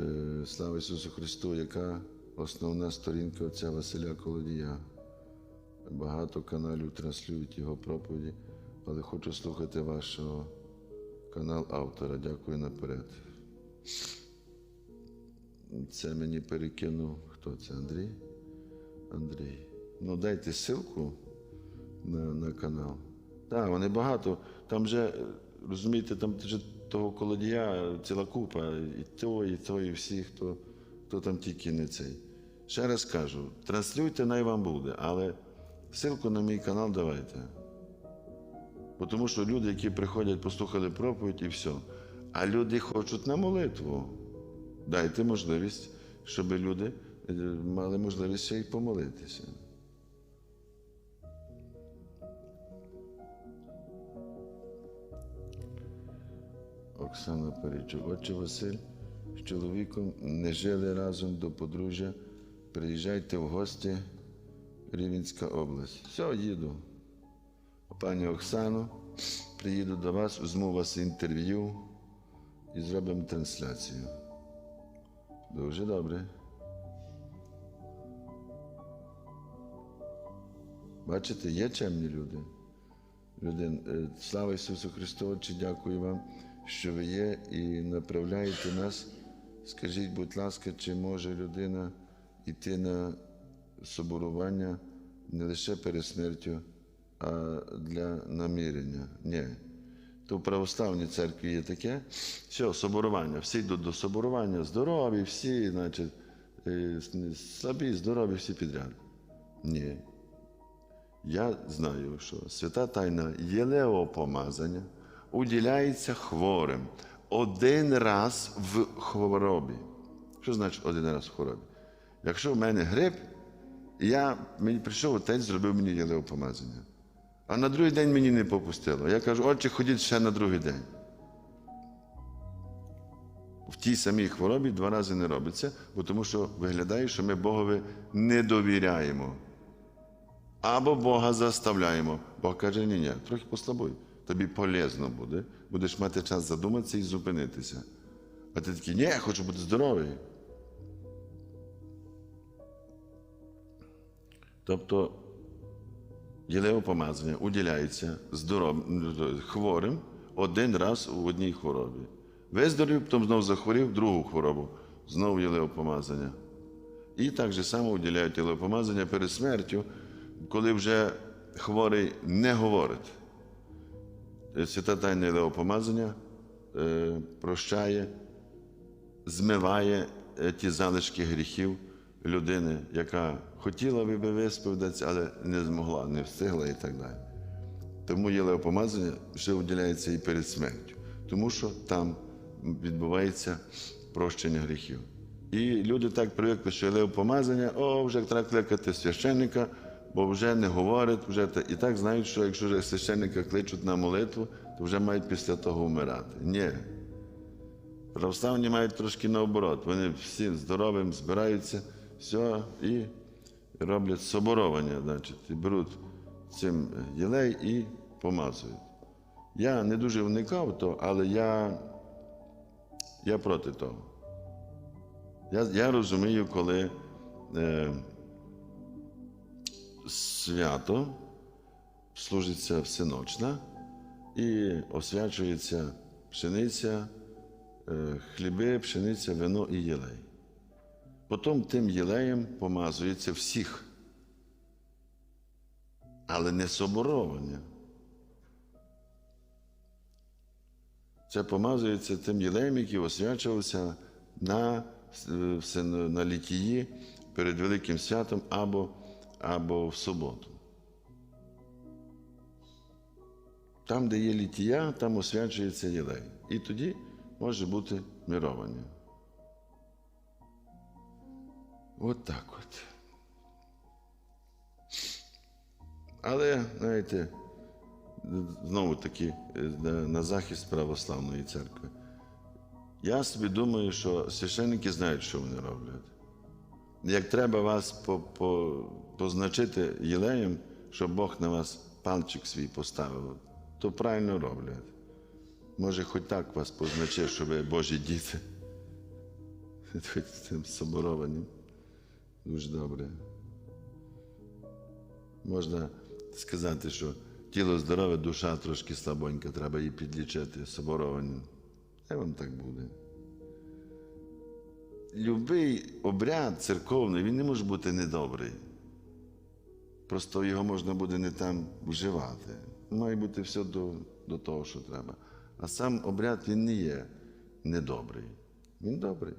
Е, Слава Ісусу Христу, яка основна сторінка отця Василя Колодія. Багато каналів транслюють його проповіді, але хочу слухати вашого канал автора. Дякую наперед. Це мені перекинув. Хто це? Андрій? Андрій. Ну, дайте ссылку на, на канал. Так, вони багато. Там вже, розумієте, там вже того колодія ціла купа, і того, і того, і всі, хто, хто там тільки не цей. Ще раз кажу, транслюйте, най вам буде, але ссылку на мій канал давайте. Тому що люди, які приходять, послухали проповідь і все. А люди хочуть на молитву. Дайте можливість, щоб люди е, мали можливість й помолитися. Оксана Паричук. Отче Василь з чоловіком не жили разом до подружжя. Приїжджайте в гості Рівненська область. Все, їду. Пані Оксано, приїду до вас, візьму вас інтерв'ю і зробимо трансляцію. Дуже добре. Бачите, є чемні люди. люди. е, Слава Ісусу Христу, Отче, дякую вам, що ви є і направляєте нас. Скажіть, будь ласка, чи може людина йти на соборування не лише перед смертю, а для намірення? Ні. То в православній церкві є таке. Все, соборування. Всі йдуть до соборування, здорові, всі, значить, е, слабі, здорові, всі підряд. Ні. Я знаю, що свята тайна єлеопомазання уділяється хворим один раз в хворобі. Що значить один раз в хворобі? Якщо в мене грип, я, мені прийшов отець, зробив мені єлеопомазання. А на другий день мені не попустило. Я кажу, отче, ходіть ще на другий день. В тій самій хворобі два рази не робиться, бо тому що виглядає, що ми Богові не довіряємо. Або Бога заставляємо. Бог каже, ні, ні, трохи послабуй. Тобі полезно буде, будеш мати час задуматися і зупинитися. А ти такий, ні, я хочу бути здоровий. Тобто єлеопомазання уділяється здоров... хворим один раз у одній хворобі. Виздоровів, потім знову захворів другу хворобу, знову єлеопомазання. І так же само уділяють єлеопомазання перед смертю, коли вже хворий не говорить. Свята тайна єлеопомазання е, прощає, змиває е, ті залишки гріхів людини, яка хотіла би висповідатися, але не змогла, не встигла і так далі. Тому єлеопомазання ще виділяється і перед смертю, тому що там відбувається прощення гріхів. І люди так привикли, що єлеопомазання, о, вже треба кликати священника, бо вже не говорить, вже і так знають, що якщо священника кличуть на молитву, то вже мають після того вмирати. Ні. Православні мають трошки наоборот. Вони всі здоровим збираються, все, і роблять соборовання, значить, і беруть цим єлей і помазують. Я не дуже вникав то, але я, я проти того. Я, я розумію, коли е, свято служиться всеночна і освячується пшениця, е, хліби, пшениця, вино і єлей. Потім тим єлеєм помазується всіх, але не соборовання. Це помазується тим єлеєм, який освячувався на, е, на літії перед Великим святом або, або в суботу. Там, де є літія, там освячується єлей. І тоді може бути мировання. От так от. Але, знаєте, знову таки е, на- на захист православної церкви. Я собі думаю, що священники знають, що вони роблять. Як треба вас по, по, позначити єлеєм, щоб Бог на вас пальчик свій поставив, то правильно роблять. Може, хоч так вас позначив, що ви Божі діти. цим соборованням. Дуже добре. Можна сказати, що тіло здорове, душа трошки слабонька, треба її підлічити соборованням. Хай вам так буде. Любий обряд церковний, він не може бути недобрий. Просто його можна буде не там вживати. Має бути все до, до того, що треба. А сам обряд він не є недобрий. Він добрий.